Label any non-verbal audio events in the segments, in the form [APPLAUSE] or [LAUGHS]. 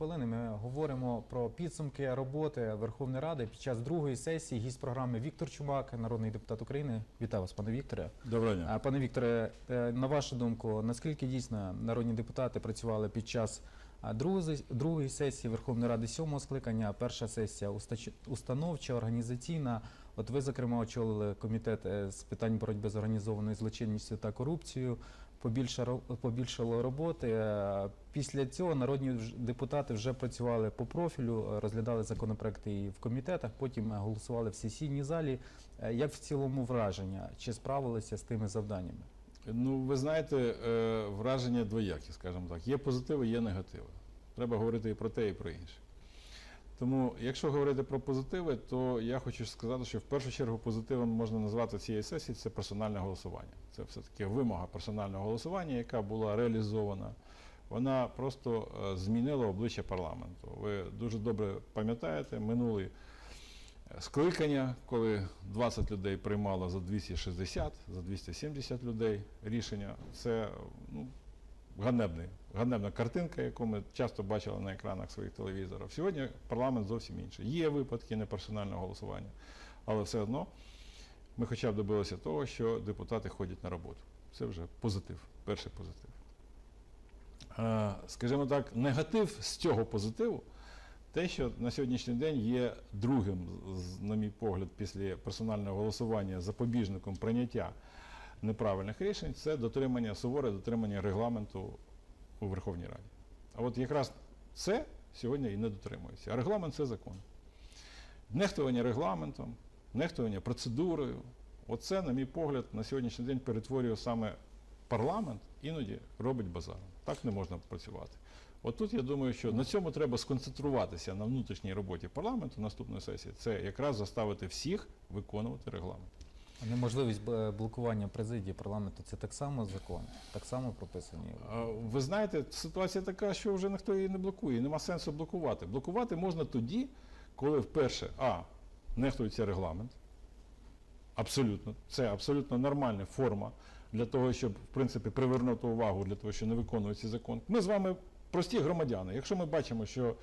хвилини ми говоримо про підсумки роботи Верховної Ради під час другої сесії. Гість програми Віктор Чумак, народний депутат України. Вітаю вас, пане Вікторе. Доброго дня. Пане Вікторе, е, на вашу думку, наскільки дійсно народні депутати працювали під час другої, сесії Верховної Ради сьомого скликання, перша сесія уста- установча, організаційна. От ви, зокрема, очолили комітет е, з питань боротьби з організованою злочинністю та корупцією. Побільшало роботи. Е, Після цього народні депутати вже працювали по профілю, е, розглядали законопроекти і в комітетах, потім е, голосували в сесійній залі. Як в цілому враження? Чи справилися з тими завданнями? Ну, ви знаєте, враження двоякі, скажімо так. Є позитиви, є негативи. Треба говорити і про те, і про інше. Тому, якщо говорити про позитиви, то я хочу сказати, що в першу чергу позитивом можна назвати цієї сесії це персональне голосування. Це все-таки вимога персонального голосування, яка була реалізована. Вона просто е, змінила обличчя парламенту. Ви дуже добре пам'ятаєте минулий скликання, коли 20 людей приймало за 260, за 270 людей рішення. Це ну, ганебний, ганебна картинка, яку ми часто бачили на екранах своїх телевізорів. Сьогодні парламент зовсім інший. Є випадки неперсонального голосування, але все одно ми хоча б добилися того, що депутати ходять на роботу. Це вже позитив, перший позитив. Скажімо так, негатив з цього позитиву те, що на сьогоднішній день є другим, на мій погляд, після персонального голосування запобіжником прийняття неправильних рішень, це дотримання, суворе дотримання регламенту у Верховній Раді. А от якраз це сьогодні і не дотримується. А регламент це закон. Нехтування регламентом, нехтування процедурою, оце, на мій погляд, на сьогоднішній день перетворює саме парламент, іноді робить базаром. Так не можна працювати. От тут я думаю, що на цьому треба сконцентруватися на внутрішній роботі парламенту наступної сесії. Це якраз заставити всіх виконувати регламент. Неможливість блокування президії парламенту це так само закон, так само прописані. Ви знаєте, ситуація така, що вже ніхто її не блокує, нема сенсу блокувати. Блокувати можна тоді, коли вперше а. нехтується регламент. Абсолютно, це абсолютно нормальна форма для того, щоб в принципі привернути увагу для того, що не виконується закон. Ми з вами прості громадяни. Якщо ми бачимо, що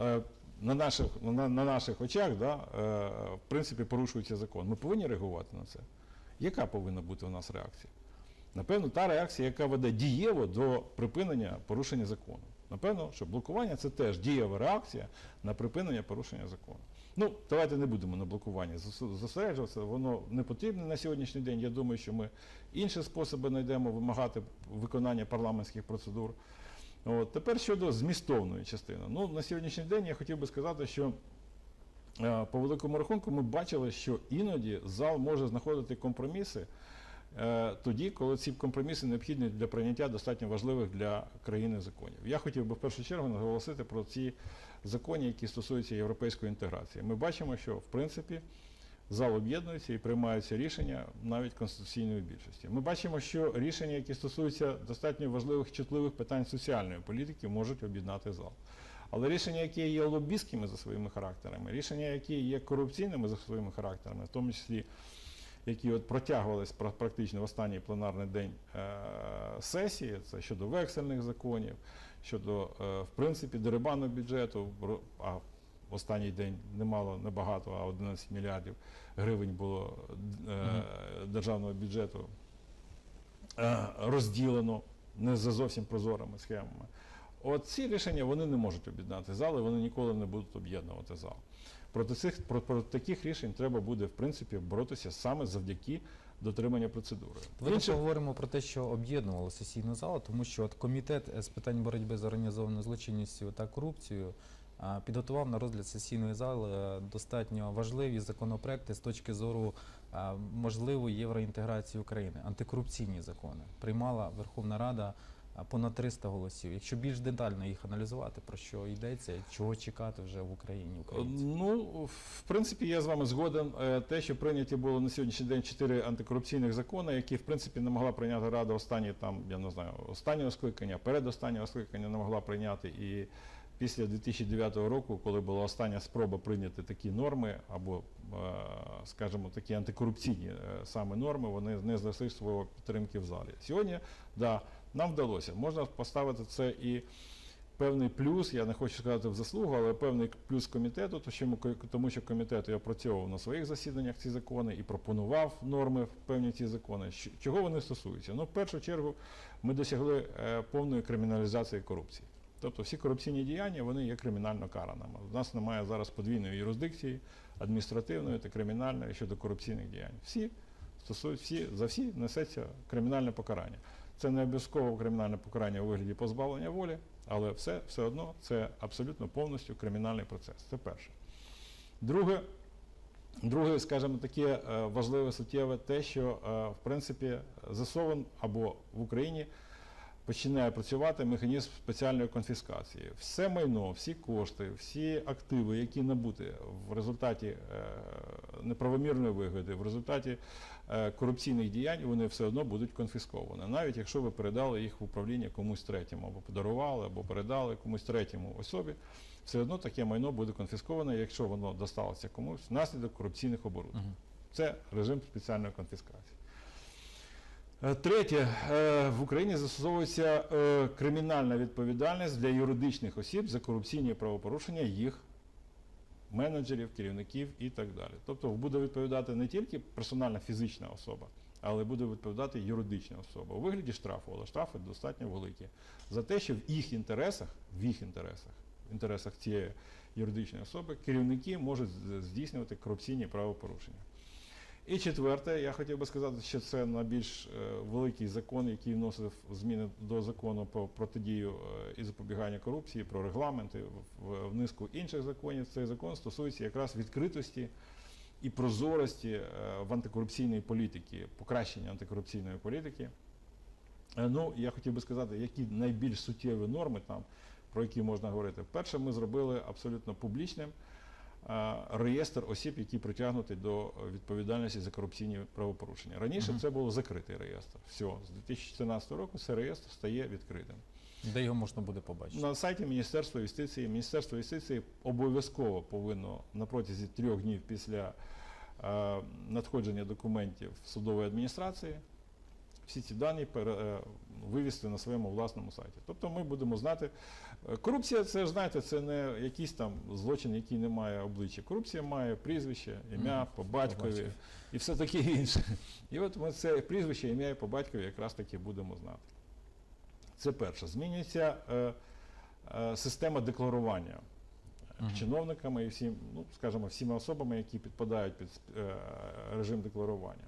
е, на наших, на, на наших очах да, е, в принципі порушується закон, ми повинні реагувати на це. Яка повинна бути у нас реакція? Напевно, та реакція, яка веде дієво до припинення порушення закону. Напевно, що блокування це теж дієва реакція на припинення порушення закону. Ну, давайте не будемо на блокуванні зосереджуватися, воно не потрібне на сьогоднішній день. Я думаю, що ми інші способи знайдемо вимагати виконання парламентських процедур. От. Тепер щодо змістовної частини. Ну, на сьогоднішній день я хотів би сказати, що е, по великому рахунку ми бачили, що іноді зал може знаходити компроміси е, тоді, коли ці компроміси необхідні для прийняття достатньо важливих для країни законів. Я хотів би в першу чергу наголосити про ці закони, які стосуються європейської інтеграції. Ми бачимо, що в принципі зал об'єднується і приймаються рішення навіть конституційної більшості. Ми бачимо, що рішення, які стосуються достатньо важливих чутливих питань соціальної політики, можуть об'єднати зал. Але рішення, які є лобістськими за своїми характерами, рішення, які є корупційними за своїми характерами, в тому числі які от протягувались пра- практично в останній пленарний день е, сесії, це щодо вексельних законів, щодо, е, в принципі, дерибану бюджету, а в останній день немало, небагато, а 11 мільярдів гривень було е, державного бюджету е, розділено не за зовсім прозорими схемами. От ці рішення вони не можуть об'єднати зал, і вони ніколи не будуть об'єднувати зал. Проти цих про, проти таких рішень треба буде в принципі боротися саме завдяки дотримання процедури. Давайте Інше- поговоримо про те, що об'єднувало сесійну залу, тому що от комітет з питань боротьби з організованою злочинністю та корупцією підготував на розгляд сесійної зали е, достатньо важливі законопроекти з точки зору можливої євроінтеграції України, антикорупційні закони. Приймала Верховна Рада понад 300 голосів. Якщо більш детально їх аналізувати, про що йдеться, чого чекати вже в Україні українців? Ну, в принципі, я з вами згоден. Е, Те, що прийняті було на сьогоднішній день чотири антикорупційних закони, які в принципі не могла прийняти Рада останні там, я не знаю, останнього скликання, передостаннього скликання не могла прийняти. І після 2009 року, коли була остання спроба прийняти такі норми, або, е, скажімо, такі антикорупційні е, саме норми, вони не знайшли своєї підтримки в залі. Сьогодні, да, нам вдалося. Можна поставити це і певний плюс, я не хочу сказати в заслугу, але певний плюс комітету, тому що комітет і опрацьовував на своїх засіданнях ці закони і пропонував норми в певні ці закони. Чого вони стосуються? Ну, в першу чергу, ми досягли е, повної криміналізації корупції. Тобто всі корупційні діяння вони є кримінально караними. У нас немає зараз подвійної юрисдикції, адміністративної та кримінальної щодо корупційних діянь. Всі стосують всі за всі несеться кримінальне покарання. Це не обов'язково кримінальне покарання у вигляді позбавлення волі, але все, все одно це абсолютно повністю кримінальний процес. Це перше. Друге, друге, скажімо, таке е, важливе суттєве те, що е, в принципі засован або в Україні починає працювати механізм спеціальної конфіскації. Все майно, всі кошти, всі активи, які набуті в результаті е, неправомірної вигоди, в результаті е, корупційних діянь, вони все одно будуть конфісковані. Навіть якщо ви передали їх в управління комусь третьому, або подарували, або передали комусь третьому особі, все одно таке майно буде конфісковане, якщо воно досталося комусь внаслідок корупційних оборудок. Це режим спеціальної конфіскації. Е, Третє, Е, в Україні застосовується е, кримінальна відповідальність для юридичних осіб за корупційні правопорушення їх менеджерів, керівників і так далі. Тобто буде відповідати не тільки персональна фізична особа, але буде відповідати юридична особа у вигляді штрафу, але штрафи достатньо великі за те, що в їх інтересах, в їх інтересах, в інтересах цієї юридичної особи, керівники можуть здійснювати корупційні правопорушення. І четверте, я хотів би сказати, що це найбільш е, великий закон, який вносив зміни до закону про протидію е, і запобігання корупції, про регламенти в, низку інших законів. Цей закон стосується якраз відкритості і прозорості е, в антикорупційній політиці, покращення антикорупційної політики. Ну, я хотів би сказати, які найбільш суттєві норми там, про які можна говорити. Перше, ми зробили абсолютно публічним реєстр осіб, які притягнуті до відповідальності за корупційні правопорушення. Раніше це був закритий реєстр. Все, з 2014 року цей реєстр стає відкритим. Де його можна буде побачити? На сайті Міністерства юстиції Міністерство юстиції обов'язково повинно на протязі трьох днів після е, надходження документів судової адміністрації всі ці дані е, вивести на своєму власному сайті. Тобто ми будемо знати. е, Корупція це знаєте, це не якийсь там злочин, який не має обличчя. Корупція має прізвище, ім'я, по батькові і все таке інше. І от ми це прізвище, ім'я і по батькові якраз таки будемо знати. Це перше. Змінюється е, е, система декларування Мгм. чиновниками і всім, ну скажімо, всіма особами, які підпадають під е, режим декларування.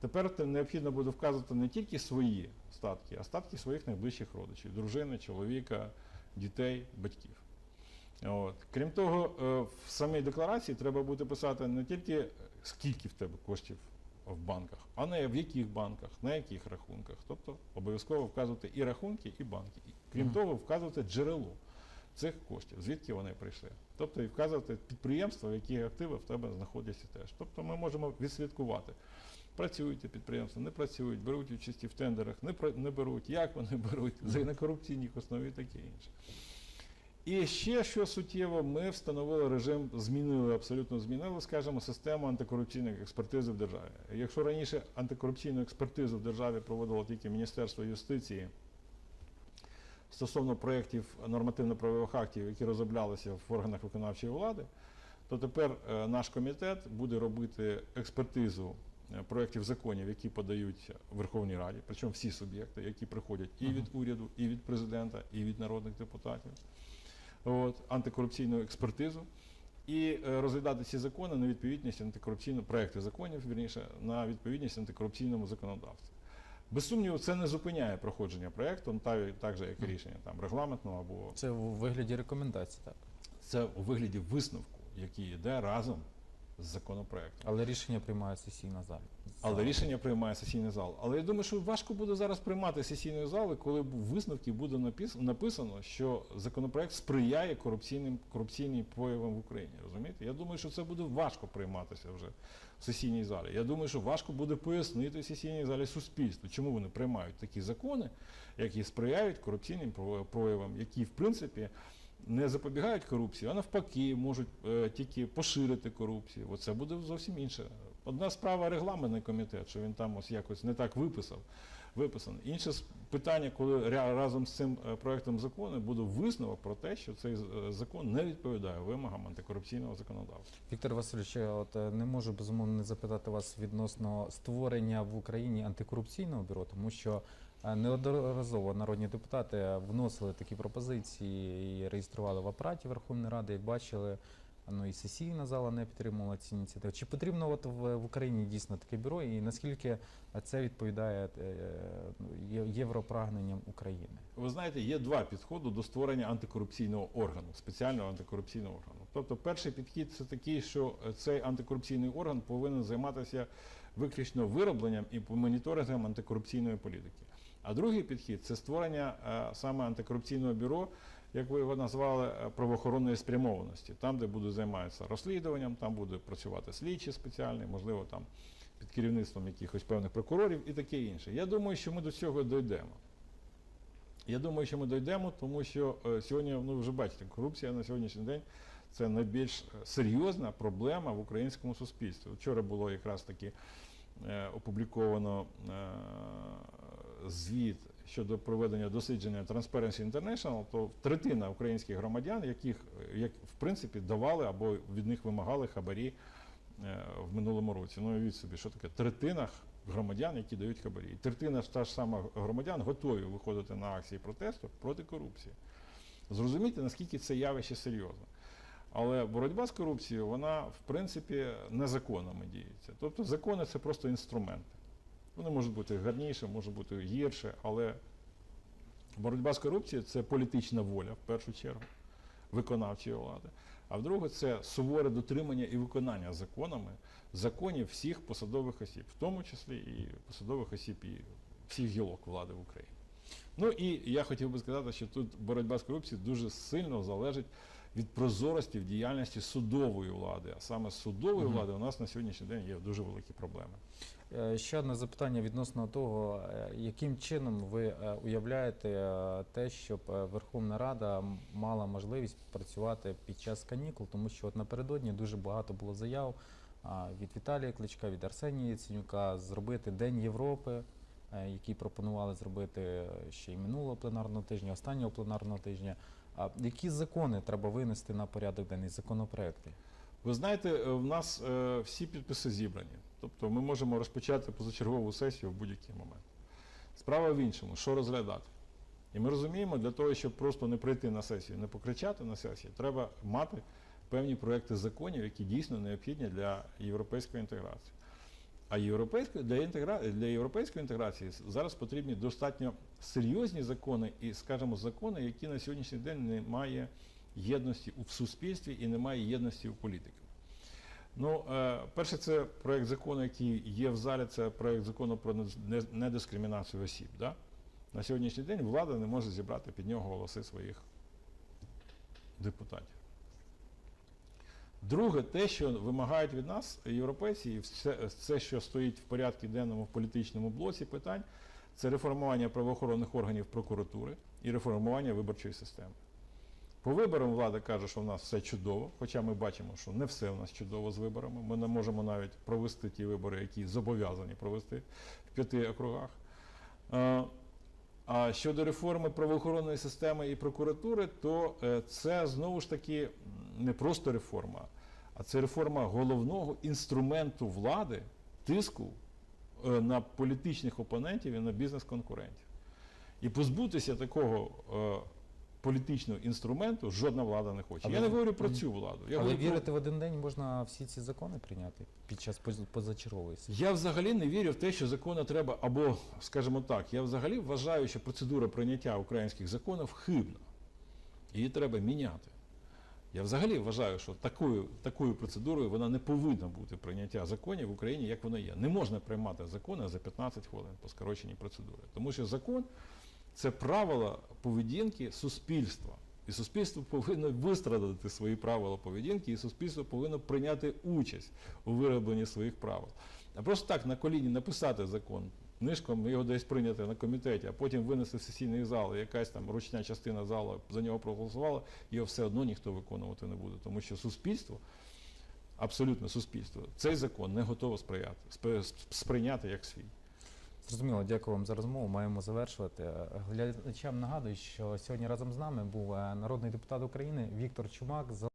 Тепер необхідно буде вказувати не тільки свої статки, а статки своїх найближчих родичів, дружини, чоловіка, дітей, батьків. От. Крім того, е, в самій декларації треба буде писати не тільки скільки в тебе коштів в банках, а не в яких банках, на яких рахунках. Тобто обов'язково вказувати і рахунки, і банки. Крім Мгм. того, вказувати джерело цих коштів, звідки вони прийшли. Тобто і вказувати підприємства, в які активи в тебе знаходяться теж. Тобто ми можемо відслідкувати. Працюють ті підприємства, не працюють, беруть участь в тендерах, не, не беруть, як вони [LAUGHS] беруть, за на корупційній основі і таке інше. І ще що суттєво, ми встановили режим, змінили, абсолютно змінили, скажімо, систему антикорупційної експертизи в державі. Якщо раніше антикорупційну експертизу в державі проводило тільки Міністерство юстиції стосовно проєктів нормативно-правових актів, які розроблялися в органах виконавчої влади, то тепер е, наш комітет буде робити експертизу проєктів законів, які подають Верховній Раді, причому всі суб'єкти, які приходять і від уряду, і від президента, і від народних депутатів. От, антикорупційну експертизу. І е, розглядати ці закони на відповідність антикорупційного проекти законів, вірніше, на відповідність антикорупційному законодавству. Без сумніву, це не зупиняє проходження проєкту, та- так же, як і рішення там, регламентного або Це у вигляді рекомендацій, так. це у вигляді висновку, який йде разом з законопроектом. Але рішення приймає сесійна зала. Але рішення приймає сесійний зал. Але я думаю, що важко буде зараз приймати сесійної зали, коли в висновки буде напис- написано, що законопроект сприяє корупційним корупційним проявам в Україні. Розумієте? Я думаю, що це буде важко прийматися вже в сесійній залі. Я думаю, що важко буде пояснити в сесійній залі суспільству, чому вони приймають такі закони, які сприяють корупційним про- проявам, які в принципі. Не запобігають корупції, а навпаки, можуть е, тільки поширити корупцію. Оце буде зовсім інше. Одна справа регламентний комітет, що він там ось якось не так виписав. Інше питання, коли разом з цим е, проектом закону буде висновок про те, що цей е, закон не відповідає вимогам антикорупційного законодавства. Віктор Васильович, от не можу безумовно не запитати вас відносно створення в Україні антикорупційного бюро, тому що неодноразово народні депутати вносили такі пропозиції і реєстрували в апараті Верховної Ради, як бачили. Ну і сесійна зала не підтримувала ці ініціативи. Чи потрібно от в, в Україні дійсно таке бюро, і наскільки це відповідає е, європрагненням України? Ви знаєте, є два підходи до створення антикорупційного органу, спеціального антикорупційного органу. Тобто, перший підхід це такий, що е, цей антикорупційний орган повинен займатися виключно виробленням і моніторингом антикорупційної політики. А другий підхід це створення е, саме антикорупційного бюро, як ви його назвали, е, правоохоронної спрямованості, там, де буде займатися розслідуванням, там буде працювати слідчі спеціальні, можливо, там під керівництвом якихось певних прокурорів і таке інше. Я думаю, що ми до цього дійдемо. Я думаю, що ми дійдемо, тому що е, сьогодні, ну вже бачите, корупція на сьогоднішній день це найбільш серйозна проблема в українському суспільстві. Вчора було якраз таки опубліковано звіт щодо проведення дослідження Transparency International, то третина українських громадян, яких як в принципі давали або від них вимагали хабарі е, в минулому році. Ну уявіть собі, що таке третина громадян, які дають хабарі. Третина ж та ж сама громадян готові виходити на акції протесту проти корупції. Зрозумійте, наскільки це явище серйозне. Але боротьба з корупцією, вона в принципі незаконами діється. Тобто закони це просто інструменти. Вони можуть бути гарніше, можуть бути гірше, але боротьба з корупцією це політична воля в першу чергу виконавчої влади. А вдруге, це суворе дотримання і виконання законами законів всіх посадових осіб, в тому числі і посадових осіб і всіх гілок влади в Україні. Ну і я хотів би сказати, що тут боротьба з корупцією дуже сильно залежить від прозорості в діяльності судової влади. А саме з судової Мгм. влади у нас на сьогоднішній день є дуже великі проблеми. Е, Ще одне запитання відносно того, е, яким чином ви е, уявляєте те, щоб Верховна Рада мала можливість працювати під час канікул, тому що от напередодні дуже багато було заяв від Віталія Кличка, від Арсенія Яценюка зробити День Європи, який пропонували зробити ще й минулого пленарного тижня, останнього пленарного тижня. Які закони треба винести на порядок денний законопроекти? Ви знаєте, в нас всі підписи зібрані. Тобто ми можемо розпочати позачергову сесію в будь-який момент. Справа в іншому, що розглядати. І ми розуміємо, для того, щоб просто не прийти на сесію, не покричати на сесії, треба мати певні проекти законів, які дійсно необхідні для європейської інтеграції. А для, інтегра... для європейської інтеграції зараз потрібні достатньо серйозні закони і, скажімо, закони, які на сьогоднішній день не має єдності в суспільстві і немає єдності у політиків. Ну, е, перше, це проект закону, який є в залі, це проект закону про недискримінацію осіб. Да? На сьогоднішній день влада не може зібрати під нього голоси своїх депутатів. Друге, те, що вимагають від нас європейці, і все, що стоїть в порядку денному в політичному блоці питань, це реформування правоохоронних органів прокуратури і реформування виборчої системи. По виборам влада каже, що в нас все чудово, хоча ми бачимо, що не все у нас чудово з виборами. Ми не можемо навіть провести ті вибори, які зобов'язані провести в п'яти округах. Е, А щодо реформи правоохоронної системи і прокуратури, то е, це знову ж таки не просто реформа, а це реформа головного інструменту влади, тиску е, на політичних опонентів і на бізнес-конкурентів. І позбутися такого політичного інструменту жодна влада не хоче. Але я не говорю про цю владу. Я Але говорю про- в один день можна всі ці закони прийняти під час поз- позачергової сесії? Я взагалі не вірю в те, що закони треба, або, скажімо так, я взагалі вважаю, що процедура прийняття українських законів хибна. Її треба міняти. Я взагалі вважаю, що такою, такою процедурою вона не повинна бути прийняття законів в Україні, як воно є. Не можна приймати закони за 15 хвилин по скороченій процедурі. Тому що закон це правила поведінки суспільства. І суспільство повинно вистрадати свої правила поведінки, і суспільство повинно прийняти участь у виробленні своїх правил. А просто так на коліні написати закон, книжком його десь прийняти на комітеті, а потім винести в сесійний зал, і якась там ручна частина залу за нього проголосувала, його все одно ніхто виконувати не буде. Тому що суспільство, абсолютно суспільство, цей закон не готово сприяти, сприйняти як свій. Зрозуміло, дякую вам за розмову. Маємо завершувати. Глядачам нагадую, що сьогодні разом з нами був е, народний депутат України Віктор Чумак.